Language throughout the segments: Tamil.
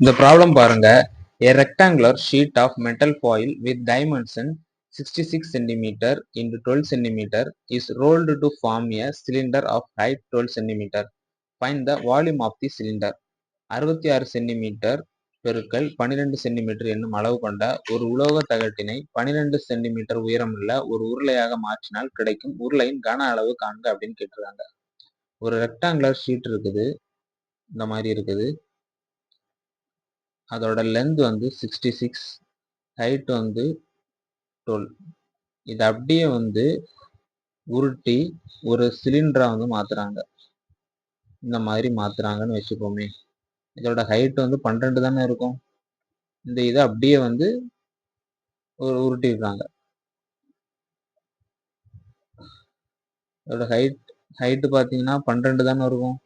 இந்த ப்ராப்ளம் பாருங்க. A rectangular sheet of metal foil with dimension 66 cm into 12 cm is rolled to form a cylinder of height 12 cm find the volume of the cylinder. 66 centimetre பெருக்கல் 12 சென்டிமீட்டர் என்னும் அளவு கொண்ட ஒரு உலோக தகட்டினை 12 சென்டிமீட்டர் உயரமுள்ள ஒரு உருளையாக மாற்றினால் கிடைக்கும் உருளையின் கன அளவு காண்க அப்படின்னு கேட்டிருக்காங்க. ஒரு ரெக்டாங்குலர் ஷீட் இருக்குது. இந்த மாதிரி இருக்குது. அதோட லென்த் வந்து சிக்ஸ்டி சிக்ஸ் ஹைட் வந்து டுவெல் இது அப்படியே வந்து உருட்டி ஒரு சிலிண்டரா வந்து மாத்துறாங்க. இந்த மாதிரி மாத்துறாங்கன்னு வச்சுப்போமே இதோட ஹைட் வந்து பன்னெண்டு தானே இருக்கும். இந்த இதை அப்படியே வந்து ஒரு உருட்டிடுறாங்க இதோட ஹைட் ஹைட்டு பார்த்தீங்கன்னா பன்னெண்டு தானே இருக்கும்.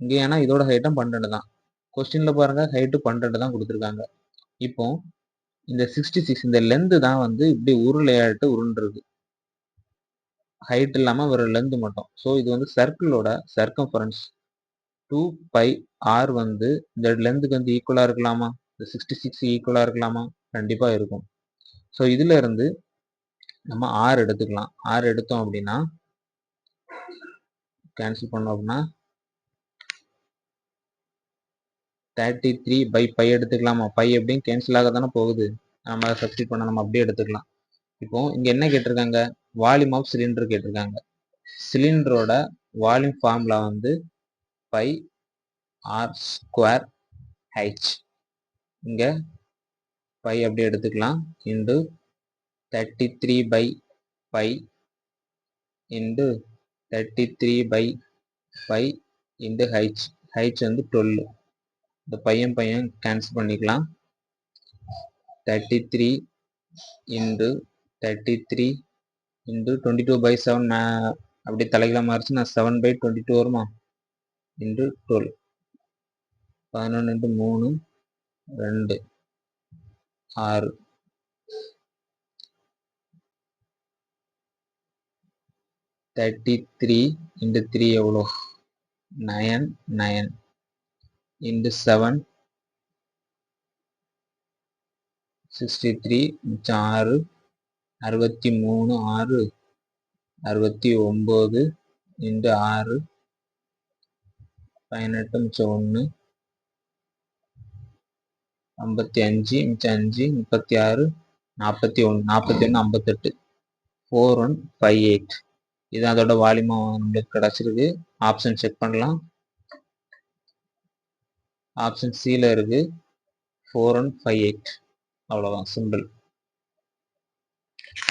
இங்கே ஏன்னா இதோட ஹைட்டும் பன்னெண்டு தான். கொஸ்டின்ல பாருங்க ஹைட்டு பன்னெண்டு தான் கொடுத்துருக்காங்க. இப்போ இந்த சிக்ஸ்டி சிக்ஸ் இந்த லென்த்து தான் வந்து இப்படி உருளையாட்டு உருண்டுருக்கு ஹைட் இல்லாமல் ஒரு லென்த்து மட்டும். ஸோ இது வந்து சர்க்கிளோட சர்க்கம்ஃபரன்ஸ் டூ பை ஆர் வந்து இந்த லென்த்துக்கு வந்து ஈக்குவலாக இருக்கலாமா? இந்த சிக்ஸ்டி சிக்ஸ் ஈக்குவலாக இருக்கலாமா? கண்டிப்பாக இருக்கும். ஸோ இதுல இருந்து நம்ம ஆர் எடுத்துக்கலாம். ஆர் எடுத்தோம் அப்படின்னா கேன்சல் பண்ணோம் அப்படின்னா தேர்ட்டி த்ரீ பை பை எடுத்துக்கலாமா? பை எப்படியும் கேன்சல் ஆக தானே போகுது. நம்ம அதை சப்ஸ்டிட் பண்ண நம்ம அப்படியே எடுத்துக்கலாம். இப்போ இங்கே என்ன கேட்டிருக்காங்க? வால்யூம் ஆஃப் சிலிண்டர் கேட்டிருக்காங்க. சிலிண்டரோட வால்யூம் ஃபார்முலா வந்து பை ஆர் ஸ்கொயர் ஹைச் இங்கே பை அப்படியே எடுத்துக்கலாம். Into thirty three pi pi into thirty three pi pi into h h வந்து டுவெல் இந்த பையன் பையன் கேன்சல் பண்ணிக்கலாம். Thirty three into thirty three into twenty two pi seven அப்படியே தலைகளாக மாறிச்சு நான் செவன் பை டுவெண்ட்டி டூ வருமா? இன்டு டுவெல் பதினொன்று இன்ட்டு மூணு ரெண்டு ஆறு. தேர்ட்டி த்ரீ இன்ட்டு த்ரீ எவ்வளோ? Nine nine into seven sixty three மிச்சம் ஆறு அறுபத்தி மூணு ஆறு அறுபத்தி ஒம்பது இன்ட்டு ஆறு பதினெட்டு மிச்சம் ஒன்று ஐம்பத்தி அஞ்சு மிச்சம் அஞ்சு முப்பத்தி ஆறு நாற்பத்தி ஒன்று நாற்பத்தி ஒன்று ஐம்பத்தெட்டு ஃபோர் ஒன் ஃபைவ் எயிட் இது அதோட வால்யூமா நம்மளுக்கு கிடச்சிருக்கு ஆப்ஷன் செக் பண்ணலாம் ஆப்ஷன் சியில் இருக்குது ஃபோர் ஒன் ஃபைவ் எயிட் அவ்வளோதான் சிம்பிள்